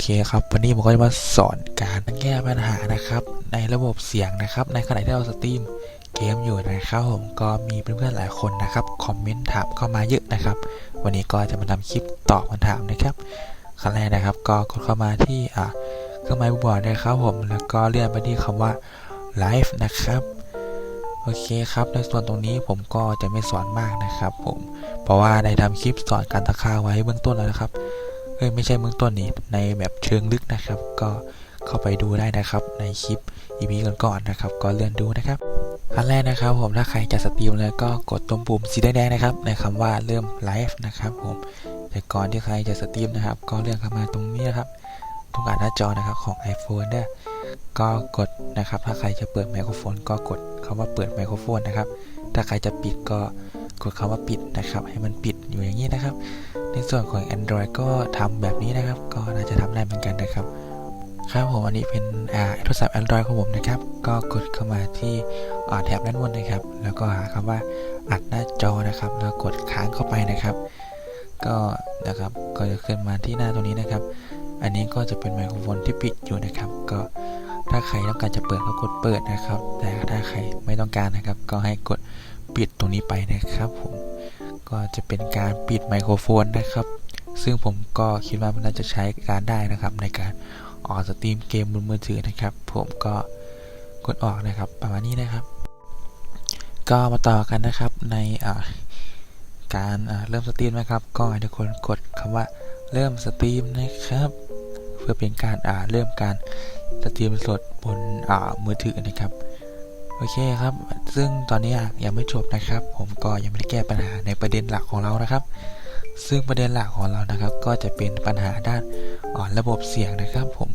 เคครับ วันนี้ผมก็จะมาสอนการแก้ปัญหานะครับ ในระบบเสียงนะครับ ในขณะที่เราสตรีมเกมอยู่นะครับผมก็มีเพื่อนๆหลายคนนะครับคอมเมนต์ถามเข้ามาเยอะนะครับ วันนี้ก็จะมาทำคลิปตอบคำถามนะครับขั้นแรกนะครับก็กดเข้ามาที่อ่าเครื่องหมายบอร์ดนะครับผมแล้วก็เลื่อนไปที่คำว่าไลฟ์นะครับโอเคครับในส่วนตรงนี้ผมก็จะไม่สอนมากนะครับ ผมเพราะว่าได้ทำคลิปสอนการตะค่าไว้เบื้องต้นแล้วนะครับ อ้ยไม่ใช่เบื้องต้นนี่ในแบบเชิงลึกนะครับ ก็เข้าไปดูได้นะครับ ในคลิป EP ก่อนๆนะครับ ก็เลื่อนดูนะครับขั้นแรกนะครับผมถ้าใครจะสตรีมแล้วก็กดตรงปุ่มสีแดงๆนะครับ ในคำว่าเริ่มไลฟ์นะครับ ผมแต่ก่อนที่ใครจะสตรีมนะครับ ก็เลื่อนเข้ามาตรงนี้นะครับตรงอ่านหน้าจอนะครับของ iPhone เนี่ยก็กดนะครับ ถ้าใครจะเปิดไมโครโฟน ก็กดคำว่าเปิดไมโครโฟนนะครับ ถ้าใครจะปิดก็กดคำว่าปิดนะครับ ให้มันปิดอยู่อย่างนี้นะครับ ในส่วนของ Android ก็ทำแบบนี้นะครับ ก็น่าจะทำได้เหมือนกันนะครับครับผมอันนี้เป็นโทรศัพท์ Android ของผมนะครับ ก็กดเข้ามาที่แถบด้านบนนะครับ แล้วก็หาคำว่าอัดหน้าจอนะครับ แล้วกดค้างเข้าไปนะครับ ก็นะครับก็จะขึ้นมาที่หน้าตรงนี้นะครับ อันนี้ก็จะเป็นไมโครโฟนที่ปิดอยู่นะครับ ก็ถ้าใครต้องการจะเปิดก็กดเปิดนะครับ แต่ถ้าใครไม่ต้องการนะครับ ก็ให้กดปิดตรงนี้ไปนะครับผม ก็จะเป็นการปิดไมโครโฟนนะครับ ซึ่งผมก็คิดว่ามันน่าจะใช้การได้นะครับ ในการออกสตรีมเกมบนมือถือนะครับ ผมก็กดออกนะครับ ประมาณนี้นะครับ ก็มาต่อกันนะครับในการเริ่มสตรีมนะครับ ก็ให้ทุกคนกดคำว่าเริ่มสตรีมนะครับ เพื่อเป็นการเริ่มการสตรีมสดบนมือถือนะครับ โอเคครับ ซึ่งตอนนี้ยังไม่จบนะครับ ผมก็ยังไม่ได้แก้ปัญหาในประเด็นหลักของเรานะครับ ซึ่งประเด็นหลักของเรานะครับ ก็จะเป็นปัญหาด้านอ่าระบบเสียงนะครับ ผม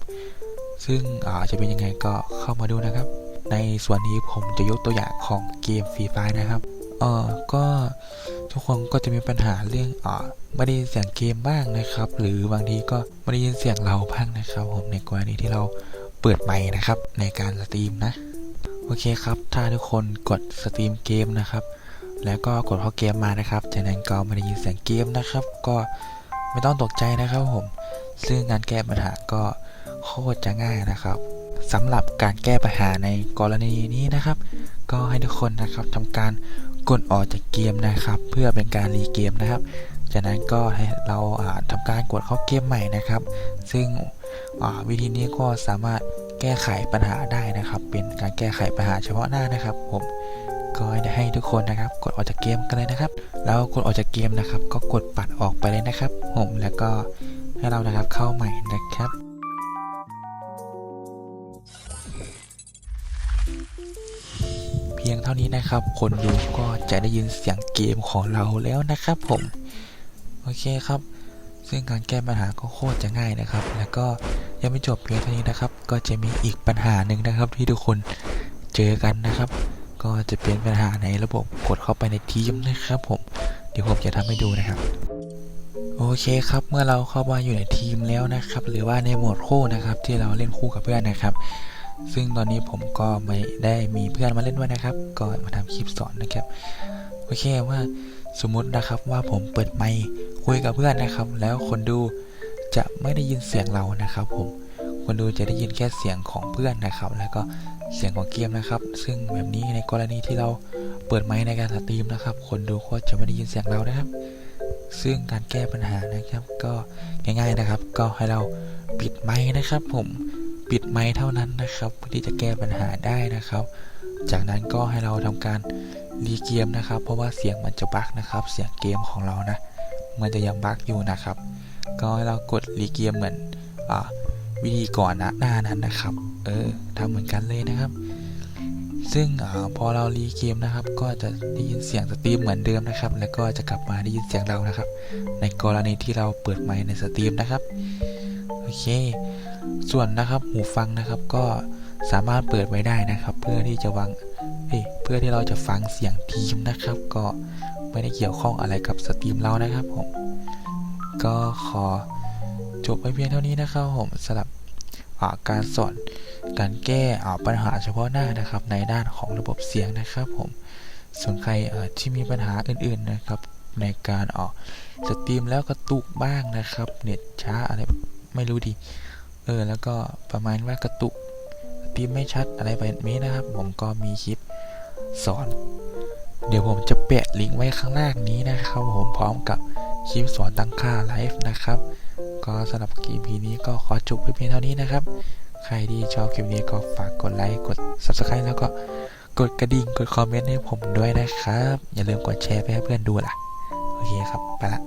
ซึ่งอ่าจะเป็นยังไงก็เข้ามาดูนะครับ ในส่วนนี้ผมจะยกตัวอย่างของเกมฟรีไฟนะครับเออก็ทุกคนก็จะมีปัญหาเรื่องอ่าไม่ได้ยินเสียงเกมบ้างนะครับ หรือบางทีก็ไม่ได้ยินเสียงเราบ้างนะครับ ผมในกรณีที่เราเปิดไมค์นะครับ ในการสตรีมนะ โอเคครับ ถ้าทุกคนกดสตรีมเกมนะครับ แล้วก็กดเข้าเกมมานะครับจากนั้นก็ไม่ได้ยินเสียงเกมนะครับ ก็ไม่ต้องตกใจนะครับผม ซึ่งการแก้ปัญหาก็โคตรจะง่ายนะครับสำหรับการแก้ปัญหาในกรณีนี้นะครับ ก็ให้ทุกคนนะครับทำการกดออกจากเกมนะครับ เพื่อเป็นการรีเกมนะครับ จากนั้นก็ให้เราอ่าทำการกดเข้าเกมใหม่นะครับ ซึ่งวิธีนี้ก็สามารถ แก้ไขปัญหาได้นะครับ เป็นการแก้ไขปัญหาเฉพาะหน้านะครับ ผมก็ให้ทุกคนนะครับ กดออกจากเกมกันเลยนะครับ แล้วกดออกจากเกมนะครับ ก็กดปัดออกไปเลยนะครับ ผมแล้วก็ให้เรานะครับเข้าใหม่นะครับเพียงเท่านี้นะครับ คนดูก็จะได้ยินเสียงเกมของเราแล้วนะครับ ผม โอเคครับ ซึ่งการแก้ปัญหาก็โคตรจะง่ายนะครับ แล้วก็ยังไม่จบเพียงเท่านี้นะครับ ก็จะมีอีกปัญหาหนึ่งนะครับ ที่ทุกคนเจอกันนะครับ ก็จะเป็นปัญหาในระบบกดเข้าไปในทีมนะครับผมเดี๋ยวผมจะทำให้ดูนะครับโอเคครับเมื่อเราเข้ามาอยู่ในทีมแล้วนะครับ หรือว่าในโหมดคู่นะครับ ที่เราเล่นคู่กับเพื่อนนะครับ ซึ่งตอนนี้ผมก็ไม่ได้มีเพื่อนมาเล่นด้วยนะครับ ก็มาทำคลิปสอนนะครับโอเคว่าสมมุตินะครับว่าผมเปิดไมค์คุยกับเพื่อนนะครับ แล้วคนดูจะไม่ได้ยินเสียงเรานะครับ ผม คนดูจะได้ยินแค่เสียงของเพื่อนนะครับ แล้วก็เสียงของเกมนะครับ ซึ่งแบบนี้ในกรณีที่เราเปิดไมค์ในการสตรีมนะครับ คนดูก็จะไม่ได้ยินเสียงเรานะครับ ซึ่งการแก้ปัญหานะครับ ก็ง่ายๆนะครับ ก็ให้เราปิดไมค์นะครับ ผมปิดไมค์เท่านั้นนะครับเพื่อที่จะแก้ปัญหาได้นะครับ จากนั้นก็ให้เราทำการรีเกมนะครับ เพราะว่าเสียงมันจะบั๊กนะครับ เสียงเกมของเรานะมันจะยังบั๊กอยู่นะครับ ก็ให้เรากดรีเกมเหมือนอ่า วิธีก่อนนะหน้านั้นนะครับ เออทำเหมือนกันเลยนะครับ ซึ่งอพอเรารีเกมนะครับ ก็จะได้ยินเสียงสตรีมเหมือนเดิมนะครับ แล้วก็จะกลับมาได้ยินเสียงเรานะครับ ในกรณีที่เราเปิดไมค์ในสตรีมนะครับโอเค ส่วนนะครับหูฟังนะครับก็สามารถเปิดไว้ได้นะครับ เพื่อที่จะวางเเพื่อที่เราจะฟังเสียงทีมนะครับ ก็ไม่ได้เกี่ยวข้องอะไรกับสตรีมเรานะครับผมก็ขอ จบไปเพียงเท่านี้นะครับผมสำหรับการสอนการแก้ปัญหาเฉพาะหน้านะครับ ในด้านของระบบเสียงนะครับผมส่วนใครที่มีปัญหาอื่นๆนะครับ ในการออกสตรีมแล้วกระตุกบ้างนะครับ เน็ตช้าอะไรไม่รู้ดิเออแล้วก็ประมาณว่ากระตุกสตรีมไม่ชัดอะไรแบบนี้นะครับ ผมก็มีคลิปสอน เดี๋ยวผมจะแปะลิงก์ไว้ข้างล่างนี้นะครับ ผมพร้อมกับคลิปสอนตั้งค่าไลฟ์นะครับ ก็สำหรับคลิปนี้ก็ขอจบไปเพียงเท่านี้นะครับ ใครที่ชอบคลิปนี้ก็ฝากกดไลค์กด subscribe แล้วก็กดกระดิ่งกดคอมเมนต์ให้ผมด้วยนะครับ อย่าลืมกดแชร์ไปให้เพื่อนดูล่ะ โอเคครับ ไปละ